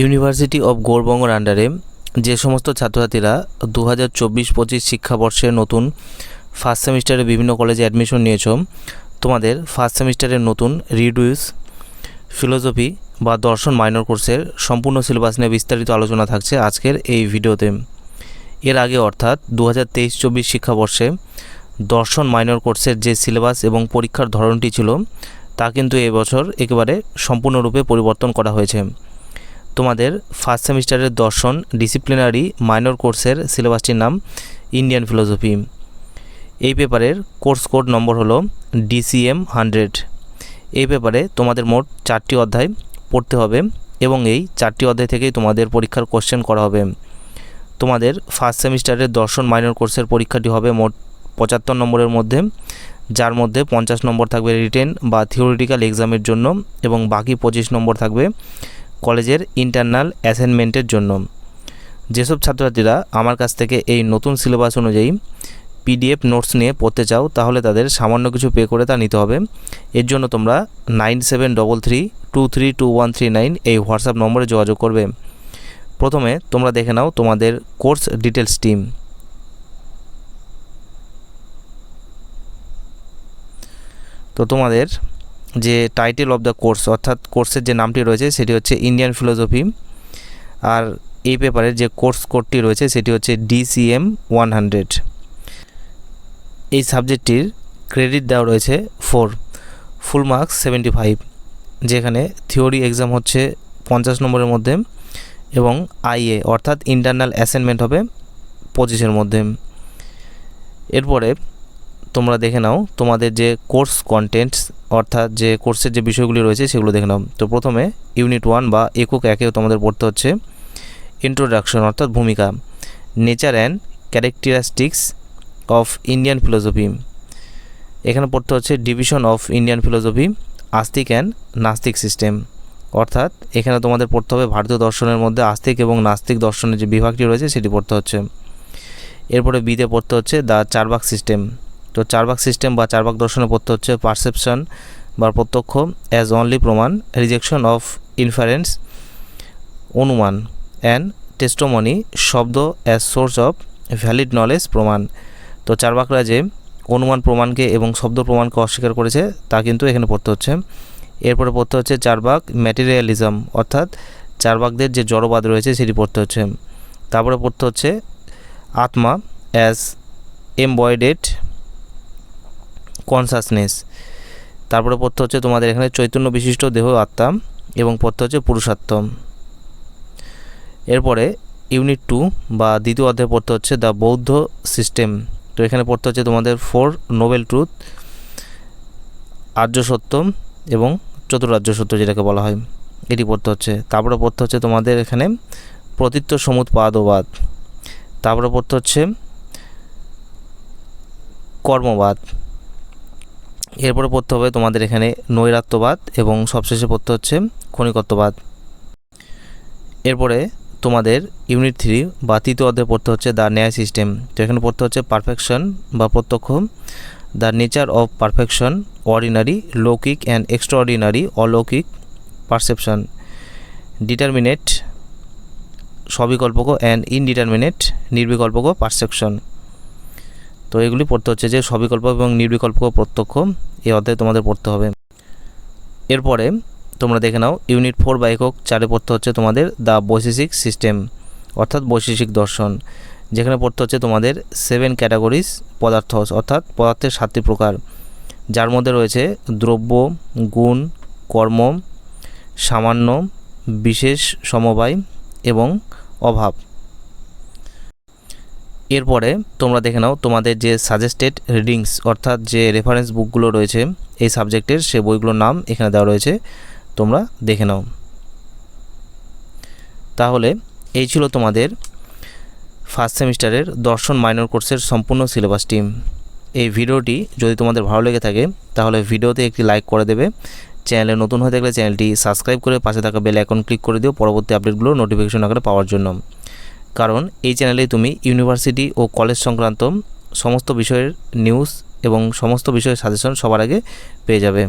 University of গৌরবঙ্গর আন্ডারে যে সমস্ত ছাত্রছাত্রীরা দু হাজার চব্বিশ পঁচিশ শিক্ষাবর্ষে নতুন ফার্স্ট সেমিস্টারে বিভিন্ন কলেজে অ্যাডমিশন নিয়েছ, তোমাদের ফার্স্ট সেমিস্টারের নতুন রিডিউস ফিলোসফি বা দর্শন মাইনর কোর্সের সম্পূর্ণ সিলেবাস নিয়ে বিস্তারিত আলোচনা থাকছে আজকের এই ভিডিওতে এর আগে অর্থাৎ দু হাজার তেইশ চব্বিশ শিক্ষাবর্ষে দর্শন মাইনর কোর্সের যে সিলেবাস এবং পরীক্ষার ধরনটি ছিল, তা কিন্তু এবছর একেবারে সম্পূর্ণরূপে পরিবর্তন করা হয়েছে। তোমাদের ফার্স্ট সেমিস্টারের দর্শন ডিসিপ্লিনারি মাইনর কোর্সের সিলেবাসটির নাম ইন্ডিয়ান ফিলোসফি এই পেপারের কোর্স কোড নম্বর হলো ডিসিএম হান্ড্রেড এই পেপারে তোমাদের মোট চারটি অধ্যায় পড়তে হবে এবং এই চারটি অধ্যায় থেকেই তোমাদের পরীক্ষার কোশ্চেন করা হবে। তোমাদের ফার্স্ট সেমিস্টারের দর্শন মাইনর কোর্সের পরীক্ষাটি হবে মোট পঁচাত্তর নম্বরের মধ্যে, যার মধ্যে পঞ্চাশ নম্বর থাকবে রিটেন বা থিওরিটিক্যাল এক্সামের জন্য এবং বাকি পঁচিশ নম্বর থাকবে কলেজের ইন্টারনাল অ্যাসাইনমেন্টের জন্য। যেসব ছাত্রছাত্রীরা আমার কাছ থেকে এই নতুন সিলেবাস অনুযায়ী পিডিএফ নোটস নিয়ে পড়তে চাও, তাহলে তাদের সামান্য কিছু পে করে তা নিতে হবে। এর জন্য তোমরা nine seven double three two three two one three nine এই হোয়াটসঅ্যাপ নম্বরে যোগাযোগ করবে। প্রথমে তোমরা দেখে নাও তোমাদের কোর্স ডিটেলস টিম তো তোমাদের যে টাইটেল অফ দ্য কোর্স অর্থাৎ কোর্সের যে নামটি রয়েছে, সেটি হচ্ছে ইন্ডিয়ান ফিলোসফি আর এই পেপারের যে কোর্স কোডটি রয়েছে, সেটি হচ্ছে ডিসিএম ওয়ান হান্ড্রেড এই সাবজেক্টটির ক্রেডিট দেওয়া রয়েছে four full marks seventy five যেখানে থিওরি এক্সাম হচ্ছে পঞ্চাশ নম্বরের মধ্যে এবং আইএ অর্থাৎ ইন্টারনাল অ্যাসাইনমেন্ট হবে পঁচিশের মধ্যে। এরপরে তোমরা দেখে নাও, তোমাদের যে কোর্স কন্টেন্টস অর্থাৎ যে কোর্সের যে বিষয়গুলি রয়েছে সেগুলো দেখে নাও। তো প্রথমে ইউনিট ওয়ান বা একক একে তোমাদের পড়তে হচ্ছে ইন্ট্রোডাকশন অর্থাৎ ভূমিকা। Nature and characteristics of Indian philosophy এখানে পড়তে হচ্ছে division of Indian philosophy astik and nastik system অর্থাৎ এখানে তোমাদের পড়তে হবে ভারতীয় দর্শনের মধ্যে আস্তিক এবং নাস্তিক দর্শনের যে বিভাগটি রয়েছে সেটি পড়তে হচ্ছে। এরপরে বিতে পড়তে হচ্ছে দ্য চারবাক সিস্টেম তো চারবাক সিস্টেম বা চারবাক দর্শনে পড়তে হচ্ছে পারসেপশন বা প্রত্যক্ষ অ্যাজ অনলি প্রমাণ রিজেকশন অফ ইনফারেন্স অনুমান অ্যান্ড টেস্টোমনি শব্দ as source of valid knowledge প্রমাণ। তো চারবাকরা যে অনুমান প্রমাণকে এবং শব্দ প্রমাণকে অস্বীকার করেছে, তা কিন্তু এখানে পড়তে হচ্ছে। এরপরে পড়তে হচ্ছে চারবাক ম্যাটেরিয়ালিজম অর্থাৎ চারবাকদের যে জড়বাদ রয়েছে, সেটি পড়তে হচ্ছে। তারপরে পড়তে হচ্ছে আত্মা অ্যাজ এমবয়েডেড কনসাসনেস তারপরে পড়তে হচ্ছে তোমাদের এখানে চৈতন্য বিশিষ্ট দেহ আত্মা এবং পড়তে হচ্ছে পুরুষাত্ম। এরপরে ইউনিট টু বা দ্বিতীয় অধ্যায় পড়তে হচ্ছে দ্য বৌদ্ধ সিস্টেম। তো এখানে পড়তে হচ্ছে তোমাদের ফোর নোবেল ট্রুথ, আর্য সত্য এবং চতুরার্য সত্য যেটাকে বলা হয়, এটি পড়তে হচ্ছে। তারপরে পড়তে হচ্ছে তোমাদের এখানে প্রতীত্ব সমুৎপাদবাদ তারপরে পড়তে হচ্ছে কর্মবাদ। এরপরে পড়তে হবে তোমাদের এখানে নৈরাত্যবাদ এবং সবশেষে পড়তে হচ্ছে ক্ষণিকত্ববাদ। এরপরে তোমাদের ইউনিট থ্রি বা তৃতীয় অধ্যায়ে পড়তে হচ্ছে দ্য ন্যায় সিস্টেম। তো এখানে পড়তে হচ্ছে পারফেকশন বা প্রত্যক্ষ, the nature of perfection, ordinary, লৌকিক অ্যান্ড এক্সট্রাঅর্ডিনারি, অলৌকিক পারসেপশন। ডিটারমিনেট সবিকল্পক অ্যান্ড ইনডিটারমিনেট নির্বিকল্পক পারসেপশন। তো এগুলি পড়তে হচ্ছে যে সবিকল্প এবং নির্বিকল্প প্রত্যক্ষ এই অধ্যায়ে তোমাদের পড়তে হবে। এরপরে তোমরা দেখে নাও, ইউনিট ফোর বা একক চারে পড়তে হচ্ছে তোমাদের দ্য বৈশেষিক সিস্টেম, অর্থাৎ বৈশেষিক দর্শন। যেখানে পড়তে হচ্ছে তোমাদের সেভেন ক্যাটাগরিজ পদার্থ, অর্থাৎ পদার্থের সাতটি প্রকার। যার মধ্যে রয়েছে দ্রব্য, গুণ, কর্ম, সামান্য, বিশেষ, সমবায় এবং অভাব। এরপরে তোমরা দেখে নাও তোমাদের যে সাজেস্টেড রিডিংস অর্থাৎ যে রেফারেন্স বুকগুলো রয়েছে, এই সাবজেক্টের সে বইগুলোর নাম এখানে দেওয়া রয়েছে, তোমরা দেখে নাও। তাহলে এই ছিল তোমাদের ফার্স্ট সেমিস্টারের দর্শন মাইনর কোর্সের সম্পূর্ণ সিলেবাস টিম এই ভিডিওটি যদি তোমাদের ভালো লেগে থাকে, তাহলে ভিডিওতে একটি লাইক করে দেবে। চ্যানেলে নতুন হয়ে থাকলে চ্যানেলটি সাবস্ক্রাইব করে পাশে থাকা বেল আইকন ক্লিক করে দিও, পরবর্তী আপডেটগুলো নোটিফিকেশন আকারে পাওয়ার জন্য। কারণ এই চ্যানেলে তুমি ইউনিভার্সিটি ও কলেজ সংক্রান্ত সমস্ত বিষয়ের নিউজ এবং সমস্ত বিষয়ের সাজেশন সবার আগে পেয়ে যাবে।